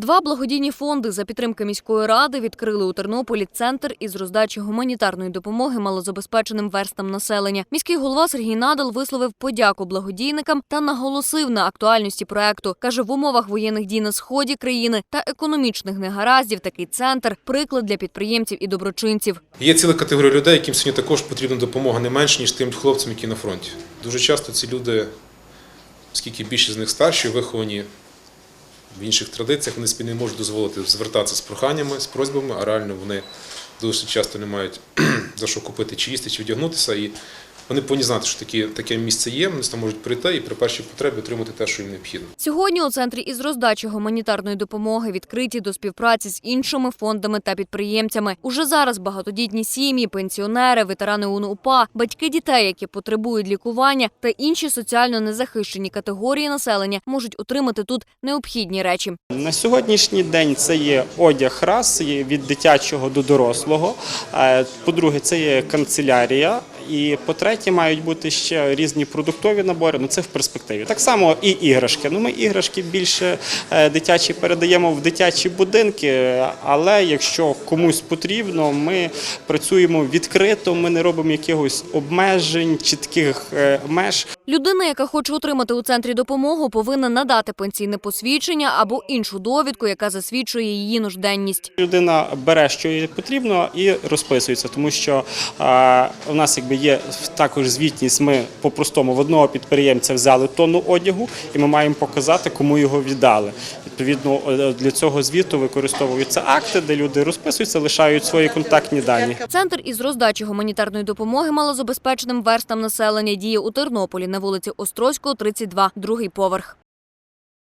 Два благодійні фонди за підтримки міської ради відкрили у Тернополі центр із роздачі гуманітарної допомоги малозабезпеченим верстам населення. Міський голова Сергій Надал висловив подяку благодійникам та наголосив на актуальності проекту. каже, в умовах воєнних дій на сході країни та економічних негараздів такий центр приклад для підприємців і доброчинців. Є ціла категорія людей, яким сьогодні також потрібна допомога не менше, ніж тим хлопцям, які на фронті. Дуже часто ці люди, оскільки більшість з них старші, виховані в інших традиціях, вони собі не можуть дозволити звертатися з проханнями, з просьбами, а реально вони дуже часто не мають за що купити чи їсти, чи вдягнутися. І вони повинні знати, що такі, таке місце є, вони там можуть прийти і при першій потребі отримати те, що їм необхідно. Сьогодні у центрі із роздачі гуманітарної допомоги відкриті до співпраці з іншими фондами та підприємцями. Уже зараз багатодітні сім'ї, пенсіонери, ветерани УНУПА, батьки дітей, які потребують лікування, та інші соціально незахищені категорії населення можуть отримати тут необхідні речі. На сьогоднішній день це є одяг раз від дитячого до дорослого. Е, По-друге, це є канцелярія. І по-третє, мають бути ще різні продуктові набори. Ну це в перспективі. Так само і іграшки. Ну ми іграшки більше е, дитячі передаємо в дитячі будинки. Але якщо комусь потрібно, ми працюємо відкрито. Ми не робимо якихось обмежень, чітких е, меж. Людина, яка хоче отримати у центрі допомогу, повинна надати пенсійне посвідчення або іншу довідку, яка засвідчує її нужденність. Людина бере, що їй потрібно, і розписується, тому що у нас якби є також звітність. Ми по-простому в одного підприємця взяли тонну одягу, і ми маємо показати, кому його віддали. Відповідно, е, для цього звіту використовуються акти, де люди розписуються, лишають свої контактні дані. Центр із роздачі гуманітарної допомоги малозабезпеченим верстам населення діє у Тернополі на вулиці Острозького, 32, другий поверх.